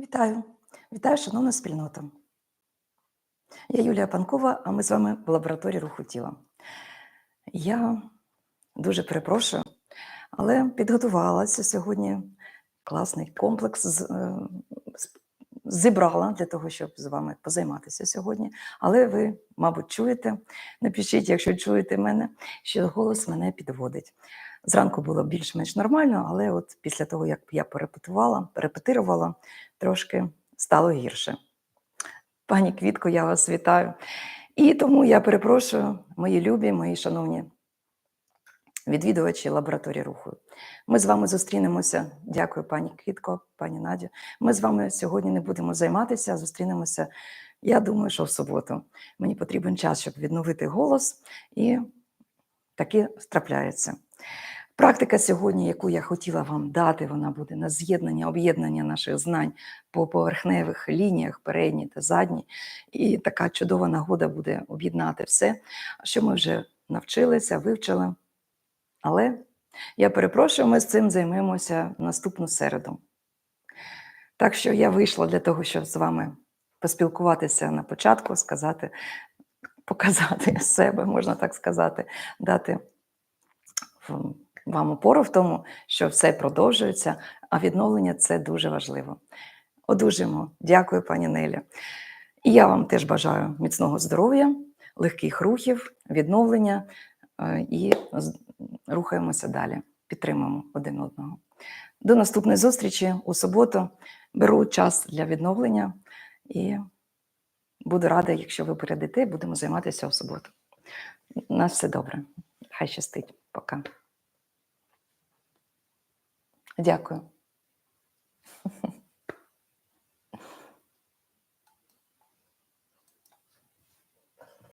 Вітаю! Вітаю, шановна спільнота. Я Юлія Панкова, а ми з вами в лабораторії руху тіла. Я дуже перепрошую, але підготувалася сьогодні класний комплекс е, зібрала для того, щоб з вами позайматися сьогодні. Але ви, мабуть, чуєте, напишіть, якщо чуєте мене, що голос мене підводить. Зранку було більш-менш нормально, але от після того, як я перепетувала, перепетирувала, трошки стало гірше. Пані Квітко, я вас вітаю. І тому я перепрошую, мої любі, мої шановні відвідувачі лабораторії руху. Ми з вами зустрінемося. Дякую, пані Квітко, пані Надю. Ми з вами сьогодні не будемо займатися, зустрінемося. Я думаю, що в суботу. Мені потрібен час, щоб відновити голос, і таке трапляється. Практика сьогодні, яку я хотіла вам дати, вона буде на з'єднання, об'єднання наших знань по поверхневих лініях, передній та задній. І така чудова нагода буде об'єднати все, що ми вже навчилися, вивчили. Але я перепрошую, ми з цим займемося наступну середу. Так що я вийшла для того, щоб з вами поспілкуватися на початку, сказати, показати себе, можна так сказати, дати вам опору в тому, що все продовжується, а відновлення це дуже важливо. Одужимо. Дякую, пані Нелі. І я вам теж бажаю міцного здоров'я, легких рухів, відновлення е, і рухаємося далі. Підтримуємо один одного. До наступної зустрічі у суботу. Беру час для відновлення і буду рада, якщо ви порядите, будемо займатися у суботу. У нас все добре. Хай щастить. Пока. Дякую.